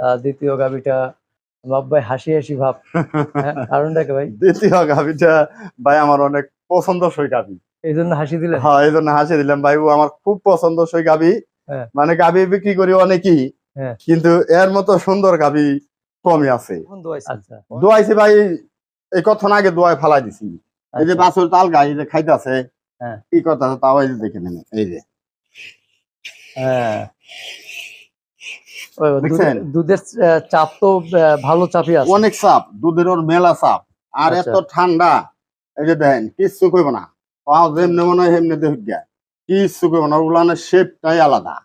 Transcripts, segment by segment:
আহ, দ্বিতীয় গাবিটা। বাপ ভাই হাসি হাসি ভাব। হ্যাঁ, কারণটা কি ভাই? দ্বিতীয় গাভিটা ভাই আমার অনেক পছন্দসই গাভি এই জন্য হাসি দিলেন? হ্যাঁ এই জন্য হাসি দিলাম ভাই। ও আমার খুব পছন্দসই গাভি হ্যাঁ। মানে গাভি বিক্রি করি অনেকই হ্যাঁ। কিন্তু এর মতো সুন্দর গাভি কমই আছে। আচ্ছা। দোয়াইছি ভাই এই কখন আগে দোয়াই ফালাই দিছি। এই যে আচ্ছা। বাছুর তাল গাই যে খাইতেছে হ্যাঁ। কি কথা আছে তাও এই যে দেখে নেন এই যে। হ্যাঁ? দুধের চাপ তো ভালো চাপই আছে। অনেক চাপ দুধের ওর মেলা চাপ। আর আচ্ছা। এত ঠান্ডা এই যে দেখেন কিচ্ছু কইব না। পাও যেমনি মনে হয় হেমনি দেখ কিচ্ছু কইব না উলানের শেপটাই আলাদা।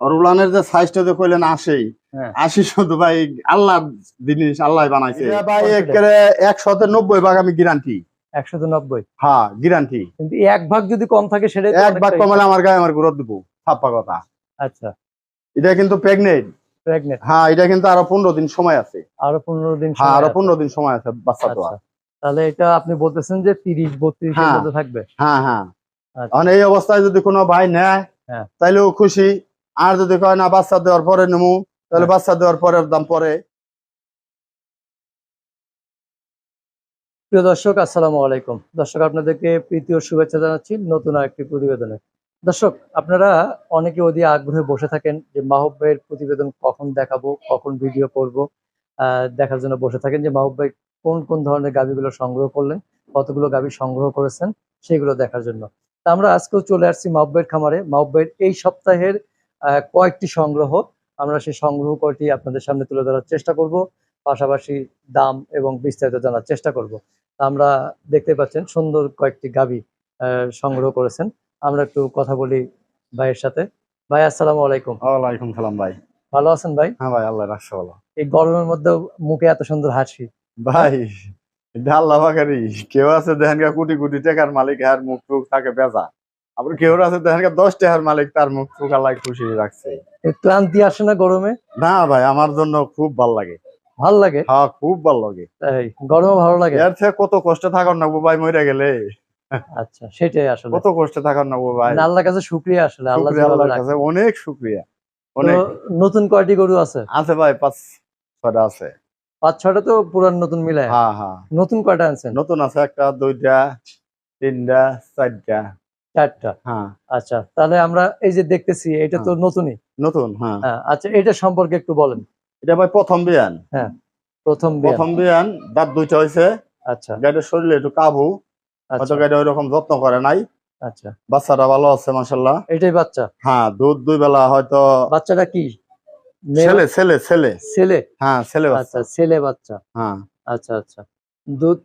আর উলানের যে সাইজটা যে কইলেন আসেই হ্যাঁ। আশি শুধু ভাই আল্লাহ জিনিস আল্লাহ বানাইছে। ভাই। একেবারে একশোতে নব্বই ভাগ আমি গ্যারান্টি একশো নব্বই? হ্যাঁ গ্যারান্টি কিন্তু এক ভাগ যদি কম থাকে সেটাই তো এক ভাগ কমালে আমার গায়ে আমার গ্রোথ দিব। ছাপ্পা কথা। আচ্ছা। এটা কিন্তু প্রেগনেন্ট প্রেগনেন্ট হ্যাঁ এটা কিন্তু আরও পনেরো দিন সময় আছে। আরও পনেরো দিন হ্যাঁ আরও। পনেরো দিন সময় আছে বাচ্চা তো আচ্ছা তাহলে এটা আপনি বলতেছেন যে তিরিশ বত্রিশ হ্যাঁ। থাকবে? হ্যাঁ হ্যাঁ। এখন এই অবস্থায় যদি কোনো ভাই নেয় হ্যাঁ। তাইলেও খুশি। আর যদি কয় না বাচ্চা দেওয়ার পরে নেব তাহলে হ্যাঁ। বাচ্চা দেওয়ার পরের দাম পরে। প্রিয় দর্শক আসসালামু আলাইকুম। দর্শক আপনাদেরকে প্রীতি ও শুভেচ্ছা জানাচ্ছি নতুন আরেকটি প্রতিবেদনে। দর্শক, আপনারা অনেকে অধি আগ্রহে বসে থাকেন যে মাহব ভাইয়ের প্রতিবেদন কখন দেখাবো, কখন ভিডিও করব। দেখার জন্য বসে থাকেন যে মাহব ভাই কোন কোন ধরনের গাভিগুলো সংগ্রহ করলেন, কতগুলো গাভি সংগ্রহ করেছেন সেগুলো দেখার জন্য। তা আমরা আজকেও চলে আসছি মাহব ভাইয়ের খামারে। মাহব ভাইয়ের এই সপ্তাহের কয়েকটি সংগ্রহ আমরা সেই সংগ্রহ কয়টি আপনাদের সামনে তুলে ধরার চেষ্টা করব, পাশাপাশি দাম এবং বিস্তারিত জানার চেষ্টা করব। তা আমরা দেখতে পাচ্ছেন সুন্দর কয়েকটি গাবি সংগ্রহ করেছেন। আমরা একটু কথা বলি ভাইয়ের সাথে। ভাই আসসালামু আলাইকুম। ওয়ালাইকুম সালাম ভাই। ভালো আছেন ভাই? হ্যাঁ ভাই আল্লাহ রাখছে ভালো। এই গরমের মধ্যে মুখে এত সুন্দর হাসি। ভাই এটা আল্লাহ বাকারি কেউ আছে দেখেন কোটি কোটি টাকার মালিক আর মুখ টুক থাকে বেজা। আবার কেউ আছে দেখেন দশ টাকার মালিক তার মুখ টুক আল্লাহ খুশি রাখছে। এই ক্লান্তি আসে না গরমে? না ভাই আমার জন্য খুব ভালো লাগে। ভালো লাগে? হ্যাঁ খুব ভালো লাগে। গরমে ভালো লাগে। এর থেকে কত কষ্ট থাকার না ভাই মরে গেলে। আচ্ছা সেটাই আসলে। কত কষ্টে থাকার না ভাই। আল্লাহর কাছে শুক্রিয়া আসলে আল্লাহ আল্লাহর কাছে অনেক শুক্রিয়া অনেক। নতুন কয়টি গরু আছে? আছে ভাই পাঁচ ছটা আছে। পাঁচ ছটা তো পুরান নতুন মিলায়। হ্যাঁ হ্যাঁ নতুন কয়টা আনছেন? নতুন আছে একটা দুইটা তিনটা চারটা। চারটা। হ্যাঁ আচ্ছা তাহলে আমরা এই যে দেখতেছি এটা তো নতুনই? নতুন হ্যাঁ হ্যাঁ আচ্ছা এটা সম্পর্কে একটু বলেন। এটা ভাই প্রথম বিয়ান। হ্যাঁ প্রথম প্রথম বিয়ান দাঁত দুইটা হয়েছে আচ্ছা। গাড়ির শরীরে একটু কাবু। হয়তো আচ্ছা। ওইরকম যত্ন করে নাই। আচ্ছা। বাচ্চাটা ভালো আছে মাসাল্লাহ এটাই বাচ্চা? হ্যাঁ দুধ দুই বেলা হয়তো বাচ্চাটা কি? ছেলে ছেলে ছেলে। ছেলে? হ্যাঁ ছেলে আচ্ছা বাচ্চা ছেলে বাচ্চা। হ্যাঁ। আচ্ছা আচ্ছা। দুধ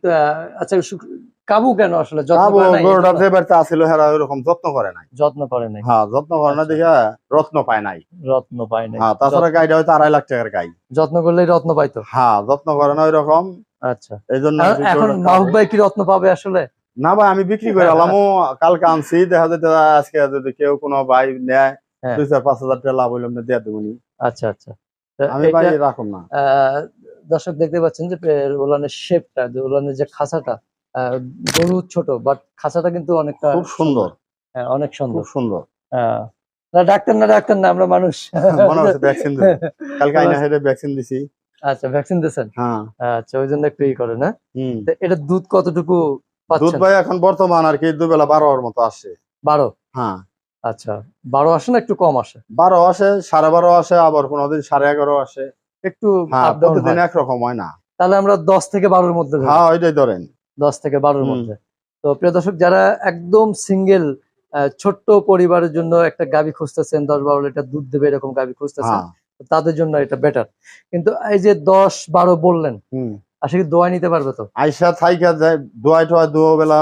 আচ্ছা কাবু কেন আসলে? কাবু গরুটা যে বাড়িতে আসিল হেরা ওইরকম যত্ন করে নাই। যত্ন করে নাই। হ্যাঁ যত্ন করে না আচ্ছা। দেখে রত্ন পায় নাই। রত্ন পায় নাই। হ্যাঁ তাছাড়া গাড়িটা হয়তো আড়াই লাখ টাকার গাড়ি। যত্ন করলে রত্ন পাইতো? হ্যাঁ যত্ন করে না ওইরকম। আচ্ছা। এই জন্য এখন মাহবুব ভাই কি রত্ন পাবে আসলে? না ভাই আমি বিক্রি করে আলামও কালকে আনছি দেখা যেতে আজকে যদি কেউ কোনো ভাই নেয় হ্যাঁ। দুই চার পাঁচ হাজার টাকা লাভ হইলাম না দিয়ে দেবনি আচ্ছা আচ্ছা। আমি ভাই রাখুন না। দর্শক দেখতে পাচ্ছেন যে উলানের শেপটা যে উলানের যে খাঁচাটা গরু ছোট বাট খাঁচাটা কিন্তু অনেকটা খুব সুন্দর। হ্যাঁ, অনেক সুন্দর। খুব সুন্দর। না ডাক্তার না ডাক্তার না আমরা মানুষ। মনে ভ্যাকসিন কালকে আইনা হেঁটে ভ্যাকসিন দিছি। আচ্ছা ভ্যাকসিন দিয়েছেন? হ্যাঁ। আচ্ছা ওই জন্য একটু ই করে না তো এটা দুধ কতটুকু দুধ ভাই এখন বর্তমান আর কি দুবেলা বারোর মতো আসে। বারো? হ্যাঁ। আচ্ছা বারো আসে না একটু কম আসে? বারো আসে সাড়ে বারো আসে আবার কোনোদিন সাড়ে এগারো আসে। একটু হ্যাঁ প্রতিদিন একরকম হয় না। তাহলে আমরা দশ থেকে বারোর মধ্যে হ্যাঁ ওইটাই ধরেন। দশ থেকে বারোর মধ্যে। তো প্রিয় দর্শক যারা একদম সিঙ্গেল ছোট্ট পরিবারের জন্য একটা গাবি খুঁজতেছেন দশ বারো লিটার দুধ দেবে এরকম গাবি খুঁজতেছেন হ্যাঁ। তাদের জন্য এটা বেটার কিন্তু এই যে দশ বারো বললেন হুম। আসলে দোয়া নিতে পারবে তো? আইসা থাইকা যায় দোয়াই টোয়াই দু বেলা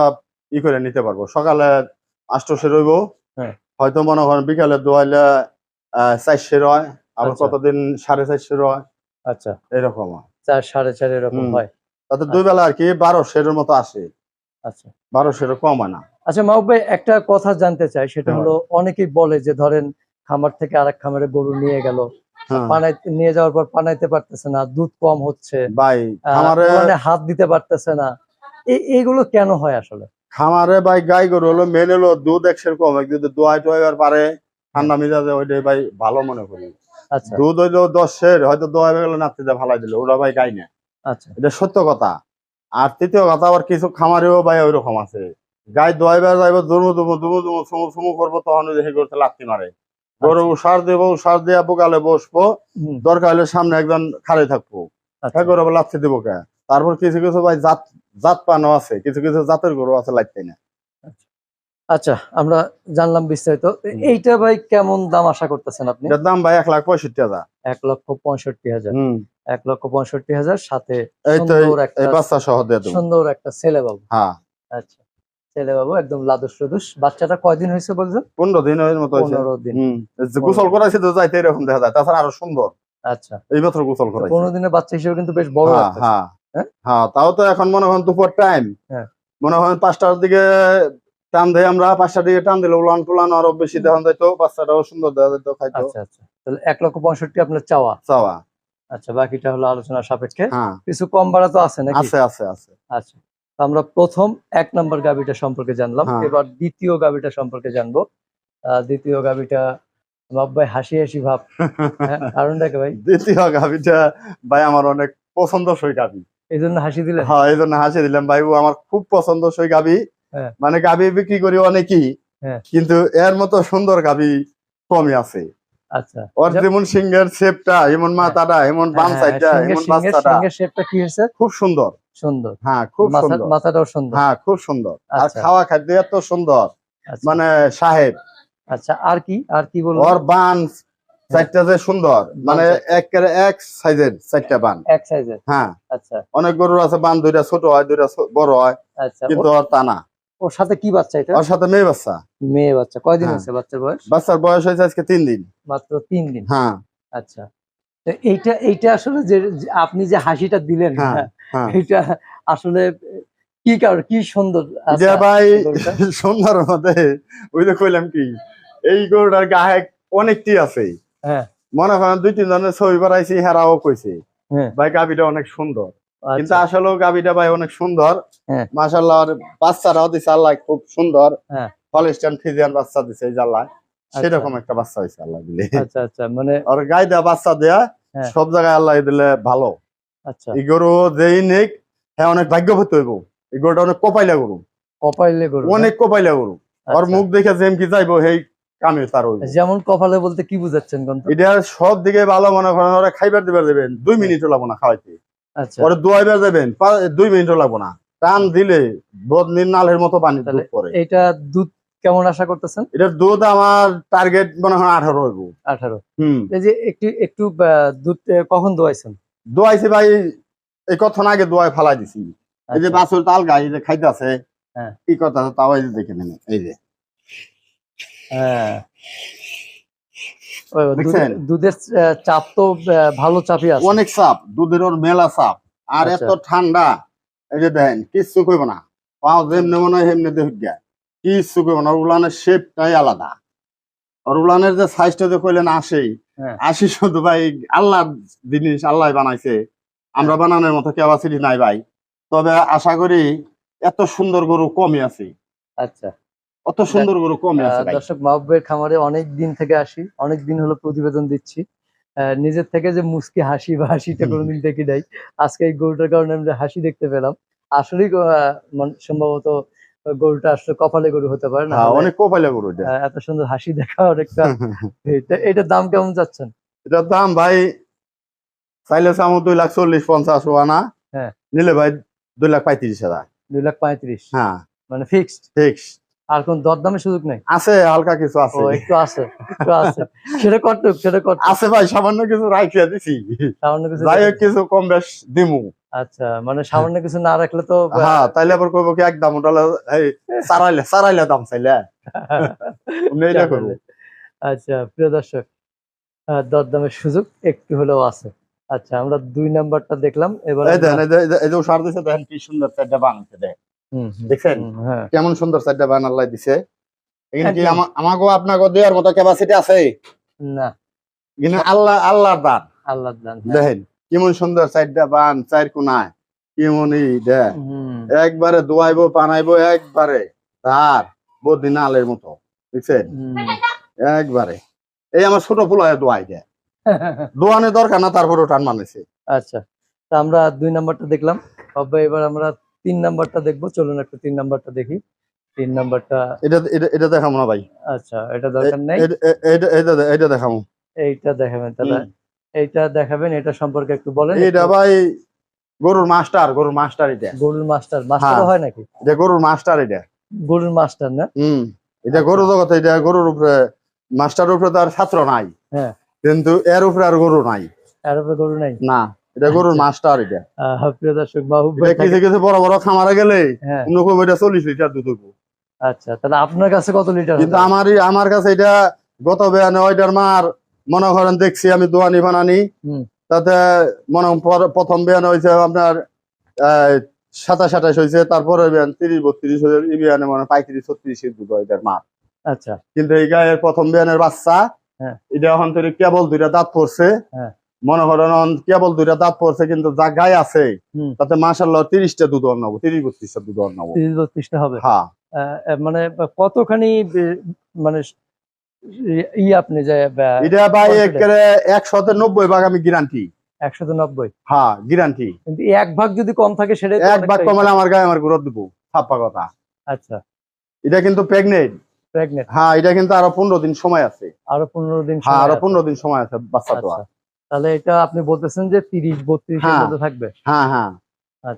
ই করে নিতে পারব। সকালে আষ্টশে রইব। হ্যাঁ। হয়তো মনে করেন বিকালে দোয়াইলে চারশে রয় আবার আচ্ছা। কতদিন সাড়ে চারশে রয়। আচ্ছা। এরকম হয়। চার সাড়ে চার এরকম হয়। তাতে দুই বেলা আর কি বারোশের মতো আসে। আচ্ছা। বারোশের কম হয় না। আচ্ছা মাহবুব ভাই একটা কথা জানতে চাই সেটা হ্যাঁ। হলো অনেকেই বলে যে ধরেন খামার থেকে আরেক খামারে গরু নিয়ে গেল হ্যাঁ। পানাইতে নিয়ে যাওয়ার পর পানাইতে পারতেছে না দুধ কম হচ্ছে হাত দিতে পারতেছে না। এইগুলো কেন হয় আসলে? খামারে ভাই গাই গরু হলো মেন হলো দুধ একশের কম যদি দোয়াই টোয়াই আর পারে ঠান্ডা মেজাজে ওইটাই ভাই ভালো মনে করি। আচ্ছা। দুধ হইল দশের হয়তো দোয়া গেল নাতিতে ফালাই দিল ওরা ভাই গাই না। আচ্ছা। এটা সত্য কথা। আর তৃতীয় কথা আবার কিছু খামারেও ভাই ওই রকম আছে। গাই দোয়াইবার যাইব দুমু দুমু দুমু দুমু সুমু সুমু করব তখন দেখি করতে লাত্তি মারে। গরু সার দেবো সার দিয়া বোকালে বসবো। দরকার হলে সামনে একজন খাড়ে থাকব। আচ্ছা। হ্যাঁ গরু আবার দেবো কে? তারপর কিছু কিছু ভাই জাত জাত পানো আছে কিছু কিছু জাতের গরু আছে লাগতে না। আচ্ছা আমরা জানলাম বিস্তারিত। এইটা ভাই কেমন দাম আশা করতেছেন আপনি? দাম ভাই এক লাখ পঁয়ষট্টি হাজার। এক লক্ষ পঁয়ষট্টি হাজার। এক লক্ষ পঁয়ষট্টি হাজার সাথে সুন্দর একটা ছেলে বাবু। হ্যাঁ। আচ্ছা। ছেলে বাবু একদম লাদুস লুদুস বাচ্চাটা কয়দিন হয়েছে বলছেন পনেরো দিন মতো পনেরো দিন। গোসল করাইছে তো যাইতে এরকম দেখা যায়। তাছাড়া আরও সুন্দর। আচ্ছা। এই মাত্র গোসল করাইছে। পনেরো দিনের বাচ্চা হিসেবে কিন্তু বেশ বড় হ্যাঁ হ্যাঁ। হ্যাঁ? হ্যাঁ তাও তো এখন মনে হয় দুপুর টাইম। মনে হয় পাঁচটার দিকে টান দেয় আমরা পাঁচটার দিকে টান দিলে উলান টুলান আরও বেশি দেখান যাইতো বাচ্চাটাও সুন্দর দেখা যাইতো খাইতো। আচ্ছা আচ্ছা। তাহলে এক লক্ষ পঁয়ষট্টি আপনার চাওয়া? চাওয়া। আচ্ছা বাকিটা হলো আলোচনা সাপেক্ষে। কিছু কম বাড়া তো আছে নাকি? আছে আছে আছে। আচ্ছা। তো আমরা প্রথম এক নম্বর গাবিটা সম্পর্কে জানলাম। হ্যাঁ। এবার দ্বিতীয় গাবিটা সম্পর্কে জানব। দ্বিতীয় গাবিটা ভাই হাসি হাসি ভাব। হ্যাঁ, কারণটা কি ভাই? দ্বিতীয় গাভিটা ভাই আমার অনেক পছন্দসই গাভি। এই জন্য হাসি দিলেন? হ্যাঁ এই জন্য হাসি দিলাম ভাই। ও আমার খুব পছন্দসই গাভি। হ্যাঁ। মানে গাভি বিক্রি করি অনেকই। কিন্তু এর মতো সুন্দর গাভি কমই আছে। আচ্ছা। ওর যেমন সিংহের শেপটা এমন মাথাটা এমন বাম সাইডটা এমন বাচ্চাটা শেপটা কি হয়েছে? খুব সুন্দর। সুন্দর। হ্যাঁ খুব সুন্দর। মাথাটাও সুন্দর। হ্যাঁ খুব সুন্দর। আর আচ্ছা। খাওয়া খাদ্য এত সুন্দর। আচ্ছা, মানে সাহেব। আচ্ছা আর কি? আর কি বলব? ওর বান চারটা যে সুন্দর। মানে এক এক সাইজের চারটা বান। এক সাইজের? হ্যাঁ। আচ্ছা। অনেক গরুর আছে বান দুইটা ছোট হয় দুইটা বড় হয়। আচ্ছা। কিন্তু ওর- ওর ওর সাথে কি বাচ্চা এটা? ওর সাথে মেয়ে বাচ্চা। মেয়ে বাচ্চা। কয়দিন হ্যাঁ। হয়েছে বাচ্চার বয়স? বাচ্চার বয়স হয়েছে আজকে তিন দিন। মাত্র তিন দিন। হ্যাঁ। আচ্ছা। এইটা এইটা আসলে যে আপনি যে হাসিটা দিলেন হ্যাঁ, হ্যাঁ, হ্যাঁ এটা আসলে কি কারণ কি সুন্দর? আচ্ছা, যে ভাই? সুন্দর মধ্যে ওই যে কইলাম কি এই গরুটার গায়ে অনেকটি আছে হ্যাঁ। মনে করেন দুই তিন জনের ছবি বাড়াইছি হেরাও কইছে। হ্যাঁ। ভাই গাবিটা অনেক সুন্দর। কিন্তু আচ্ছা, আসলেও গাবিটা ভাই অনেক সুন্দর। হ্যাঁ। মাসাল্লাহ আর বাচ্চারাও দিছে আল্লাহ খুব সুন্দর। হ্যাঁ। হলিস্টান ফিজিয়ান বাচ্চা দিছে এই জ্বালায় সেরকম একটা বাচ্চা হয়েছে আল্লাহ দিলে। আচ্ছা আচ্ছা মানে আর গাই দেওয়া বাচ্চা দেয়া হ্যাঁ। সব জায়গায় আল্লাহ দিলে ভালো। আচ্ছা। এই গরু যেই নেক হ্যাঁ অনেক ভাগ্যবতী হইব। এই গরুটা অনেক কপাইলা গরু। কপালে গরু অনেক কপাইলা গরু। ওর আচ্ছা। মুখ দেখে যেম কি যাইবো সেই কামে তার যেমন কপালে বলতে কি বুঝাচ্ছেন এটা সব দিকে ভালো মনে করেন ওরা খাইবার দিবার দেবেন দুই মিনিটও লাগবো না খাওয়াইতে। আচ্ছা। ওরা দোয়াইবার দেবেন দুই মিনিটও লাগবো না। টান দিলে বোধ নালের মতো পানি দুধ পরে। এইটা দুধ কেমন আশা করতেছেন? এটার দুধ আমার টার্গেট মনে হয় আঠারো হইব। আঠারো। হম। এই যে একটু একটু দুধ কখন দোয়াইছেন? দোয়াইছি ভাই এই কখন আগে দোয়াই ফালাই দিছি। এই যে আচ্ছা, বাছুর তাল গাই যে খাইতে আছে হ্যাঁ। কি কথা তাও এই যে দেখে নেন এই যে। হ্যাঁ। ওই দুধের- চাপ তো ভালো চাপই আছে। অনেক চাপ দুধের ওর মেলা চাপ। আর আচ্ছা। এত ঠান্ডা এই যে দেখেন কিচ্ছু কইব না। পাও যেমনি মনে হয় এমনি দেখ কিচ্ছু কইব না উলানের শেপটাই আলাদা। আর উলানের যে সাইজটা যে কইলেন আসেই হ্যাঁ। আসি শুধু ভাই আল্লাহ জিনিস আল্লাহ বানাইছে। আমরা বানানোর মতো ক্যাপাসিটি নাই ভাই। তবে আশা করি এত সুন্দর গরু কমই আছে। আচ্ছা। অত সুন্দর গরু কমই আছে দর্শক মাহবুবের খামারে অনেক দিন থেকে আসি। অনেক দিন হলো প্রতিবেদন দিচ্ছি। নিজের থেকে যে মুসকি হাসি বা হাসিটা। কোনোদিন দেখি নাই। আজকে এই গরুটার কারণে আমরা হাসি দেখতে পেলাম। আসলেই মানে সম্ভবত গরুটা আসলে কপালে গরু হতে পারে না হ্যাঁ, অনেক কপাইলা গরু এটা এত সুন্দর হাসি দেখা অনেকটা। এটার দাম কেমন যাচ্ছেন? এটার দাম ভাই চাইলে চামো দুই লাখ চল্লিশ পঞ্চাশ আনা হ্যাঁ। নিলে ভাই দুই লাখ পঁয়ত্রিশ হাজার। দুই লাখ পঁয়ত্রিশ? হ্যাঁ। মানে ফিক্সড ফিক্স আর কোন দরদামের সুযোগ নেই? আছে হালকা কিছু আছে। একটু আছে একটু আছে। সেটা কটুক সেটা কটুক আছে ভাই সামান্য কিছু রাখিয়া দিছি। সামান্য কিছু যাই কিছু কম বেশ দিমু। আচ্ছা মানে সামান্য কিছু না রাখলে তো হ্যাঁ তাইলে আবার কইব কি একদম ওটা এই সারাইলে সারাইলে দাম চাইলে। অমনি এটা করব আচ্ছা প্রিয় দর্শক দরদামের সুযোগ একটু হলেও আছে। আচ্ছা আমরা দুই নাম্বারটা দেখলাম এবার এই দেখেন এই যে- সার দিছে দেখেন কি সুন্দর চারটা হুম, হুম, দেখছেন? হ্যাঁ। কেমন সুন্দর চারটা বান আল্লাহ দিছে। এখানে কি। আমা- আমাকেও আপনাকে দেওয়ার মতো ক্যাপাসিটি আছে? না। কিন্তু আল্লাহ আল্লাহর দান। আল্লাহ দান হ্যাঁ। দেখেন কেমন সুন্দর চারটা বান চার কোনায়। কেমন একবারে দোয়াইবো বানাইবো একবারে তার বদিন আলের মতো। বুঝছেন? একবারে। এই আমার ছোট ফুল হয় দোয়াই দেয় দোয়ানে দরকার না তারপরেও টান মানেছে আচ্ছা তা আমরা দুই নাম্বারটা দেখলাম। বাবা এবার আমরা তিন নাম্বারটা দেখব। চলুন একটু তিন নাম্বারটা দেখি। তিন নাম্বারটা এটা এটা এটা দেখাবো না ভাই। আচ্ছা এটা দরকার নেই। এটা- এটা দেখাবো এইটা দেখাবেন তাহলে। এইটা দেখাবেন এটা সম্পর্কে একটু বলেন এটা। ভাই গরুর মাস্টার গরুর মাস্টার এটা। গরুর মাস্টার মাস্টার হ্যাঁ। হয় নাকি? এটা গরুর মাস্টার এটা। গরুর মাস্টার না? হম এটা গরু জগতে এটা গরুর উপরে মাস্টার উপরে তো আর ছাত্র নাই। হ্যাঁ। কিন্তু এর উপরে আর গরু নাই। এর উপরে গরু নাই? না এটা গরুর আচ্ছা। মাস্টার এটা। প্রিয় দর্শক বাহু কিছু কিছু বড় বড় খামারে গেলে হ্যাঁ। অন্যরকম এটা চল্লিশ লিটার দুধ হইবো। আচ্ছা তাহলে আপনার কাছে কত লিটার কিন্তু আমারই আমার কাছে এটা গত বেয়ানে ওইটার মার মনে করেন দেখছি আমি দোয়ানি বানানি। তাতে মনে পর- প্রথম বিয়ানে হয়েছে আপনার সাতাশ সাতাশ হয়েছে তারপরে বিয়ান তিরিশ বত্রিশ হয়েছে বিয়ানে মনে পঁয়ত্রিশ ছত্রিশ এটার আচ্ছা। কিন্তু এই গায়ের প্রথম বিয়ানের বাচ্চা হ্যাঁ। এটা এখন তো কেবল দুইটা দাঁত পড়ছে। হ্যাঁ। মনে করেন কেবল দুইটা দাঁত পড়ছে কিন্তু যা গায়ে আছে তাতে মাসাল্লাহ তিরিশটা দুধ অন্নবো তিরিশ বত্রিশটা দুধ অন্নবো তিরিশ বত্রিশটা হবে। হ্যাঁ। মানে কতখানি মানে ই আপনি যে এটা ভাই। একেবারে একশোতে নব্বই ভাগ আমি গ্যারান্টি একশো নব্বই? হ্যাঁ গ্যারান্টি কিন্তু এক ভাগ যদি কম থাকে সেটাই তো এক ভাগ। কমালে আমার গায়ে আমার গ্রোথ দিব ছাপ্পা কথা। আচ্ছা। এটা কিন্তু প্রেগনেন্ট প্রেগনেন্ট হ্যাঁ এটা কিন্তু আরও পনেরো দিন সময় আছে। আরও পনেরো দিন হ্যাঁ আরও আছে। পনেরো দিন সময় আছে বাচ্চা তো। আচ্ছা। তাহলে এটা আপনি বলতেছেন যে তিরিশ বত্রিশ হ্যাঁ। মধ্যে থাকবে? হ্যাঁ হ্যাঁ।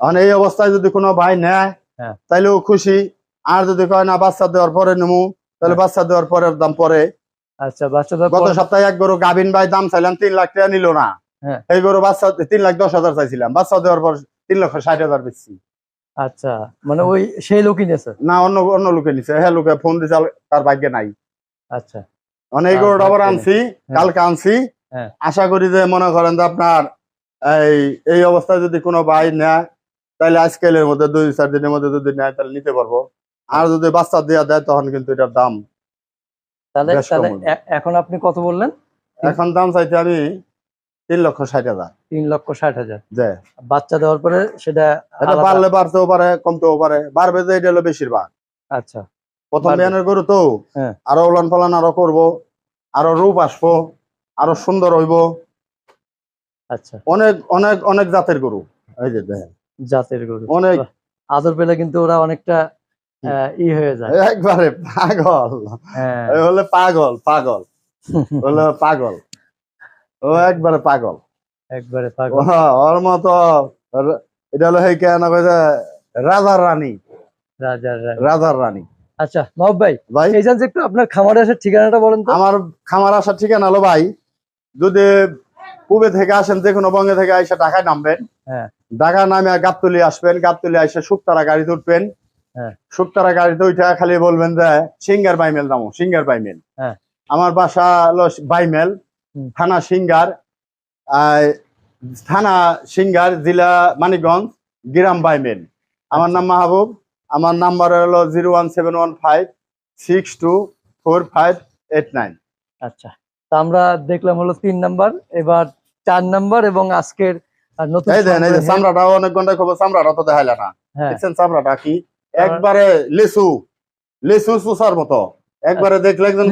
মানে এই অবস্থায় যদি কোনো ভাই নেয় হ্যাঁ। তাইলেও খুশি। আর যদি কয় না বাচ্চা দেওয়ার পরে নেব তাহলে হ্যাঁ। বাচ্চা দেওয়ার পরের দাম পরে। আচ্ছা বাচ্চাদের গত সপ্তাহে এক গরু গাভিন ভাই দাম চাইলাম তিন লাখ টাকা নিল না। হ্যাঁ। এই গরু বাচ্চা তিন লাখ দশ হাজার চাইছিলাম। বাচ্চা দেওয়ার পর তিন লক্ষ ষাট হাজার বেশি আচ্ছা মানে ওই সেই লোকই নিয়েছে? না অন্য অন্য লোকে নিছে। হ্যাঁ লোকে ফোন দিছে তার ভাগ্যে নাই। আচ্ছা। মানে এই গরুটা আবার আনছি কালকে আনছি। হ্যাঁ। আশা করি যে মনে করেন যে আপনার এই এই অবস্থায় যদি কোনো ভাই নেয় তাহলে আজকালের মধ্যে দুই চার দিনের মধ্যে যদি নেয় তাহলে নিতে পারব। আর যদি বাচ্চা দেওয়া দেয় তখন কিন্তু এটার দাম তাহলে এখন আপনি কত বললেন? এখন দাম চাইতে আমি তিন লক্ষ ষাট হাজার। তিন লক্ষ ষাট হাজার। বাচ্চা দেওয়ার পরে সেটা বাড়লে বাড়তেও পারে কমতেও পারে। বাড়বে যে এটা হলো বেশিরভাগ। আচ্ছা। প্রথম। বিয়ানের গরু তো। হ্যাঁ। আরও উলান পালান আরও করব আরও রূপ আসব আরও সুন্দর হইব। আচ্ছা। অনেক অনেক অনেক জাতের গরু। এই যে দেখেন। জাতের গরু। অনেক। আদর পেলে কিন্তু ওরা অনেকটা ই হয়ে যায়। একবারে পাগল। হ্যাঁ। হলে পাগল পাগল। হলো পাগল। ও একবারে পাগল। একবারে পাগল। ওর মতো এটা হলো সেই কেন কইছে রাজার রানী। রাজার রানী। রাজার রানী। আচ্ছা মাহবুব ভাই ভাই। এই যে একটু আপনার খামারে আসার ঠিকানাটা বলেন তো। আমার খামার আসার ঠিকানা হলো ভাই যদি পূবে থেকে আসেন যে কোনো বঙ্গে থেকে আইসা ঢাকায় নামবেন। হ্যাঁ। ঢাকা নামে গাবতলি আসবেন গাবতলি আইসা শুকতারা গাড়িতে উঠবেন। শুকতারা গাড়িতে উঠে খালি বলবেন যে সিঙ্গার বাইমেল নামো সিঙ্গার বাইমেল। হ্যাঁ। আমার বাসা হলো বাইমেল থানা সিঙ্গার থানা সিঙ্গার জেলা মানিকগঞ্জ গ্রাম বাইমেল। আমার। নাম মাহবুব আমার নাম্বার হলো zero one seven one five six two four five eight nine. আচ্ছা তা আমরা দেখলাম হলো তিন নাম্বার এবার চার নাম্বার এবং আজকের নতুন এই দেন এই যে সংগ্রহের- অনেক ঘন্টায় খবর চামড়াটা তো দেখাইলে না। হ্যাঁ। দেখছেন চামড়াটা কি? একবারে লেসু লেসু সুসার মতো। একবারে দেখলে একজন।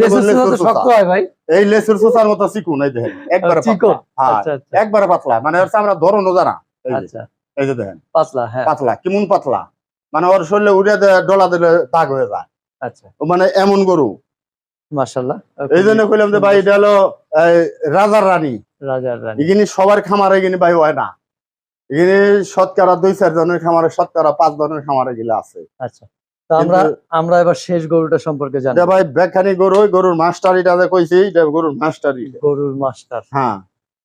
শক্ত হয় ভাই। এই লেসুর সুসার মতো চিকুন এই দেখেন একবারে চিকন। পাতলা। হ্যাঁ আচ্ছা আচ্ছা। একবারে পাতলা। মানে ওর চামড়া ধরনো জানা। এই যে আচ্ছা। এই যে দেখেন। পাতলা হ্যাঁ। পাতলা কেমন পাতলা। মানে ওর শরীরে উড়ে দে- ডলা দিলে দাগ হয়ে যায়। আচ্ছা। মানে এমন গরু। মাশাল্লাহ এই জন্য কইলাম যে ভাই এটা হলো রাজার রানী। রাজার রানী। এখানে সবার খামারে এখানে ভাই হয় না। এখানে শতকরা দুই চার জনের খামারে শতকরা পাঁচ জনের খামারে গেলে আছে। আচ্ছা। আমরা আমরা এবার শেষ গরুটা সম্পর্কে জানি ভাই ব্যাখানি গরু গরুর মাস্টার এটা যে কইছি এটা গরুর মাস্টার। গরুর মাস্টার। হ্যাঁ।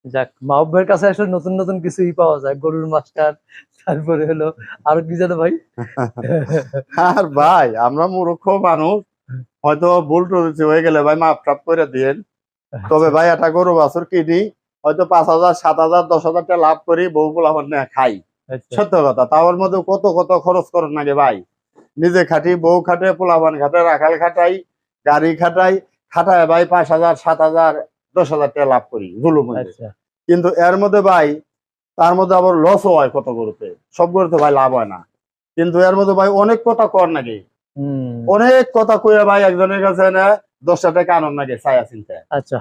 যাক মাহবের কাছে আসলে নতুন নতুন কিছুই পাওয়া যায় গরুর মাস্টার। তারপরে হলো আর কি জানো ভাই? আর ভাই আমরা মূর্খ মানুষ। হয়তো ভুল হয়ে গেলে ভাই মাপ টাপ করে দিয়েন। তবে ভাই একটা গরু বাছুর কিনি হয়তো পাঁচ হাজার সাত হাজার দশ হাজার টাকা লাভ করি বউ পোলাপান খাই। আচ্ছা, সত্য কথা তাওয়ার মধ্যে কত কত খরচ করেন নাকি ভাই? নিজে খাটি বউ খাটে পোলাপান খাটে রাখাল খাটাই গাড়ি খাটাই খাটায় ভাই পাঁচ হাজার সাত হাজার দশ হাজার টাকা লাভ করি গুলো আচ্ছা। কিন্তু এর মধ্যে ভাই তার মধ্যে আবার লসও হয় কত গরুতে। সব গরুতে ভাই লাভ হয় না। কিন্তু এর মধ্যে ভাই অনেক কথা কর নাকি। অনেক কথা কইয়া ভাই একজনের কাছে না দশটা টাকা আনন্দ নাকি ছায়া চিন্তা আচ্ছা।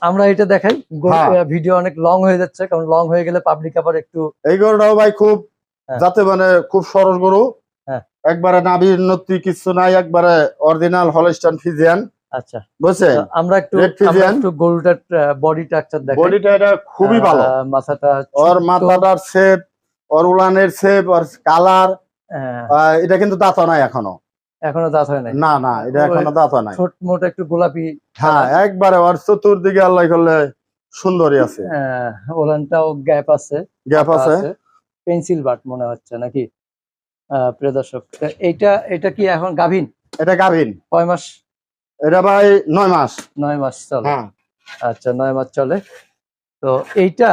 আমরা- এটা দেখাই। হ্যাঁ। ভিডিও অনেক লং হয়ে যাচ্ছে কারণ লং হয়ে গেলে পাবলিক আবার একটু এই গরুটাও ভাই খুব হ্যাঁ। যাতে মানে খুব সরস গরু। হ্যাঁ। একবারে নাভির নত্তি কিছু নাই একবারে অরিজিনাল হলস্টান ফিজিয়ান আচ্ছা। বুঝছেন? আমরা একটু Red আমরা একটু গরুটার বডি স্ট্রাকচার দেখাই। বডিটা এটা খুবই ভালো। আহ, মাথাটা ওর মাথাটার শেপ ওর উলানের শেপ ওর কালার এটা কিন্তু দাঁত নাই এখনও। এখনও দাঁত হয় নাই? না না এটা এখনও দাঁত নাই। ছোট মোট একটু গোলাপি হ্যাঁ একবারে ওর চতুর্দিকে আল্লাহ করলে সুন্দরী আছে। আহ, ওলানটাও গ্যাপ আছে। গ্যাপ আছে? পেন্সিল বাট মনে হচ্ছে নাকি? প্রিয় দর্শক তা এইটা এটা কি এখন গাভিন? এটা গাভিন। কয় মাস? এটা ভাই নয় মাস। নয় মাস চলে। হ্যাঁ। আচ্ছা নয় মাস চলে। তো এইটা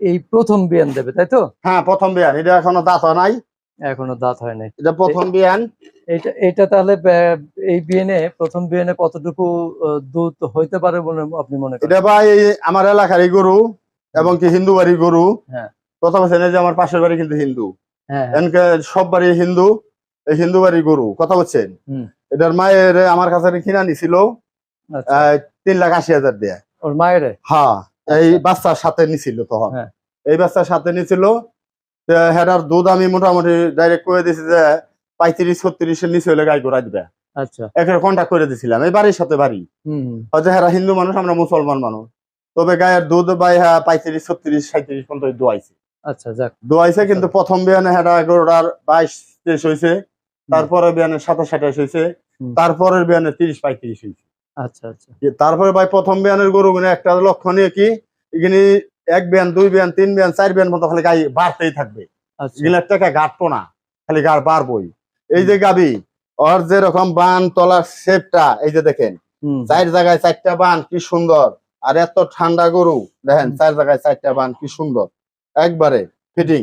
এই প্রথম বিয়ান দেবে তাই তো? হ্যাঁ প্রথম বিয়ান। এটা এখনও দাঁত নাই। এখনও দাঁত হয় নাই। এটা প্রথম বিয়ান। এইটা এটা তাহলে এই বিয়ানে প্রথম বিয়ানে কতটুকু দুধ হইতে পারে বলে আপনি মনে করেন? এটা ভাই আমার এলাকারই গরু এবং কি হিন্দু বাড়ির গরু। হ্যাঁ। প্রথম আছে যে আমার পাশের বাড়ি কিন্তু হিন্দু। হ্যাঁ হ্যাঁ, সব বাড়ি হিন্দু এই হিন্দু বাড়ির গরু কথা বলছেন? হুম। এটার মায়ের আমার কাছে কিনা নিছিল আচ্ছা। তিন লাখ আশি হাজার দিয়ে। ওর মায়ের? হ্যাঁ এই বাচ্চার সাথে নিছিল তখন। হ্যাঁ। এই বাচ্চার সাথে নিছিল হেডার দুধ আমি মোটামুটি ডাইরেক্ট করে দিছি যে পঁয়ত্রিশ ছত্রিশের নিচে হলে গাই গোড়া দিবে আচ্ছা। একের কন্ট্যাক্ট করে দিছিলাম। এই বাড়ির সাথে বাড়ি। হয়তো হেরা হিন্দু মানুষ আমরা মুসলমান মানুষ। তবে গায়ের দুধ বাই হ্যাঁ পঁয়ত্রিশ ছত্রিশ সাঁত্রিশ পর্যন্ত দোয়াইছে। আচ্ছা যাক। দোয়াইছে কিন্তু প্রথম বিয়ানে হেরা এগারোটার বাইশ তেইশ হয়েছে তারপরে বিয়ানে সাতাশ আঠাশ হয়েছে তারপরের বিয়ানে তিরিশ পঁয়ত্রিশ হয়েছে আচ্ছা আচ্ছা। তারপরে ভাই প্রথম বিয়ানের গরু মানে একটা লক্ষণীয় কি এখানে এক বিয়ান দুই বিয়ান তিন বিয়ান চার বিয়ান মতো খালি গাই বাড়তেই থাকবে। আচ্ছা। এগুলো টাকা গাঁটবো না খালি গাড় বাড়বই। এই যে গাবি ওর যেরকম বান তলার শেপটা এই যে দেখেন চার জায়গায় চারটা বান কি সুন্দর। আর এত ঠান্ডা গরু দেখেন চার জায়গায় চারটা বান কি সুন্দর। একবারে ফিটিং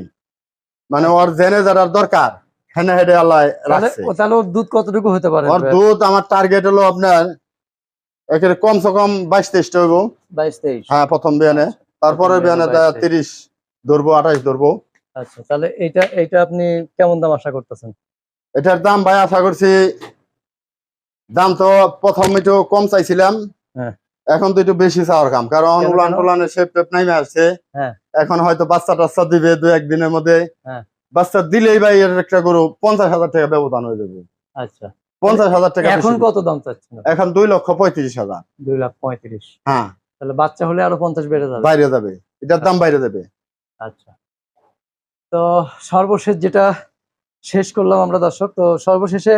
মানে ওর জেনে যারা দরকার। হেনে হেডে আল্লাহ রাখছে। তাহলে ওর দুধ কতটুকু হতে পারে? ওর দুধ আমার টার্গেট হলো আপনার একের কমসে কম বাইশ তেইশটা হইব। বাইশ তেইশ। হ্যাঁ প্রথম বিয়ানে। তারপরে বিয়ানে বিয়ানে 22 তিরিশ ধরবো আঠাশ ধরবো। আচ্ছা তাহলে এইটা এইটা আপনি কেমন দাম আশা করতেছেন? এটার দাম ভাই আশা করছি দাম তো প্রথম একটু কম চাইছিলাম। হ্যাঁ। এখন তো একটু বেশি চাওয়ার কাম কারণ উলান টুলানের শেপ টেপ নাইমে আসছে। হ্যাঁ। এখন হয়তো বাচ্চা টাচ্চা দিবে দু একদিনের মধ্যে। হ্যাঁ। বাচ্চা দিলেই ভাই এর একটা গরু পঞ্চাশ হাজার টাকা ব্যবধান হয়ে যাবে। আচ্ছা। পঞ্চাশ হাজার টাকা এখন কত দাম চাচ্ছেন? এখন দুই লক্ষ পঁয়ত্রিশ হাজার। দুই লাখ পঁয়ত্রিশ। হ্যাঁ। তাহলে বাচ্চা হলে আরও পঞ্চাশ বেড়ে যাবে। বাইরে যাবে। এটার দাম বাইরে যাবে। আচ্ছা। তো সর্বশেষ যেটা শেষ করলাম আমরা দর্শক। তো সর্বশেষে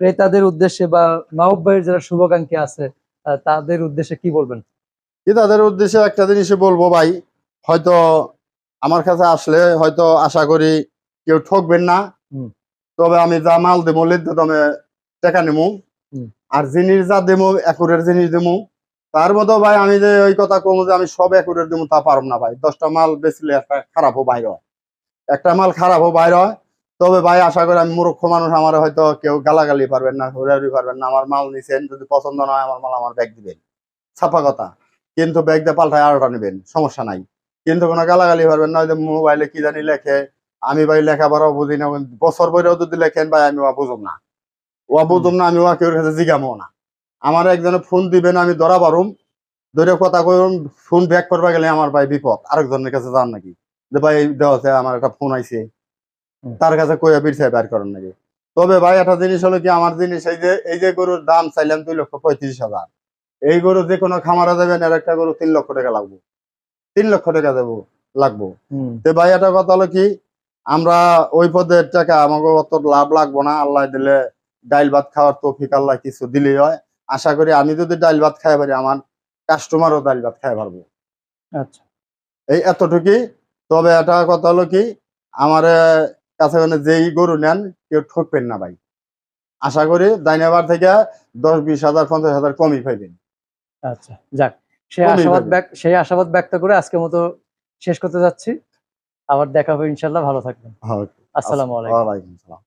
ক্রেতাদের উদ্দেশ্যে বা মাহবুব ভাইয়ের যারা শুভাকাঙ্ক্ষী আছে তাদের উদ্দেশ্যে কি বলবেন? তাদের উদ্দেশ্যে একটা জিনিসই বলব ভাই হয়তো আমার কাছে আসলে হয়তো আশা করি কেউ ঠকবেন না। তবে আমি যা মাল দেবো লিখ দামে টাকা নেব। আর জিনিস যা দেবো একুরের জিনিস দেবো। তার মতো ভাই আমি যে ওই কথা কমো যে আমি সব একুরের দেবো তা পারব না ভাই। দশটা মাল বেচলে একটা খারাপ হো বাইর। হয় একটা মাল খারাপ হো বাইর। হয় তবে ভাই আশা করি আমি মূর্খ মানুষ আমার হয়তো কেউ গালাগালি পারবেন না ঘুরাঘুরি পারবেন না আমার মাল নিছেন যদি পছন্দ না হয় আমার মাল আমার ব্যাগ দিবেন। ছাপা কথা। কিন্তু ব্যাগ দিয়ে পাল্টায় আরোটা নেবেন সমস্যা নাই। কিন্তু কোনো গালাগালি পারবেন না মোবাইলে কি জানি লেখে আমি ভাই লেখাপড়াও বুঝি না বছর পরেও যদি লেখেন ভাই আমি ওয়া বুঝুম না। ওয়া বুঝুম না আমি ওয়া কেউ কাছে জিগামও না। আমার একজনে ফোন দিবেন আমি ধরা পারুম। ধরে কথা কইম ফোন ব্যাক করবা গেলে আমার ভাই বিপদ। আরেকজনের কাছে যান নাকি? যে ভাই দেওয়াতে আমার একটা ফোন আইছে। তার কাছে কইয়া বিরসায় বের করেন নাকি? তবে ভাই একটা জিনিস হলো কি আমার জিনিস এই যে এই যে গরুর দাম চাইলাম দুই লক্ষ পঁয়ত্রিশ হাজার। এই গরু যে কোনো খামারে যাবেন আর একটা গরু তিন লক্ষ টাকা লাগবো। তিন লক্ষ টাকা দেবো লাগবো। তো ভাই একটা কথা হলো কি আমরা ওই পদের টাকা আমাকে অত লাভ লাগবো না আল্লাহ দিলে ডাইল ভাত খাওয়ার তৌফিক আল্লাহ কিছু দিলেই হয়। আশা করি আমি যদি ডাইল ভাত খাই পারি আমার কাস্টমারও ডাইল ভাত খাই পারব। আচ্ছা। এই এতটুকুই। তবে একটা কথা হলো কি আমার মানে যেই গরু নেন কেউ ঠকবেন না ভাই। আশা করি দাইনাবার থেকে দশ বিশ হাজার পঞ্চাশ হাজার কমই পাইবেন। আচ্ছা যাক সেই আশাবাদ। সেই আশাবাদ ব্যক্ত করে আজকের মতো শেষ করতে যাচ্ছি। আবার দেখা হবে ইনশাল্লাহ ভালো থাকবেন। আসসালামাইকুম আসসালামু আলাইকুম। ওয়ালাইকুম আসসালাম।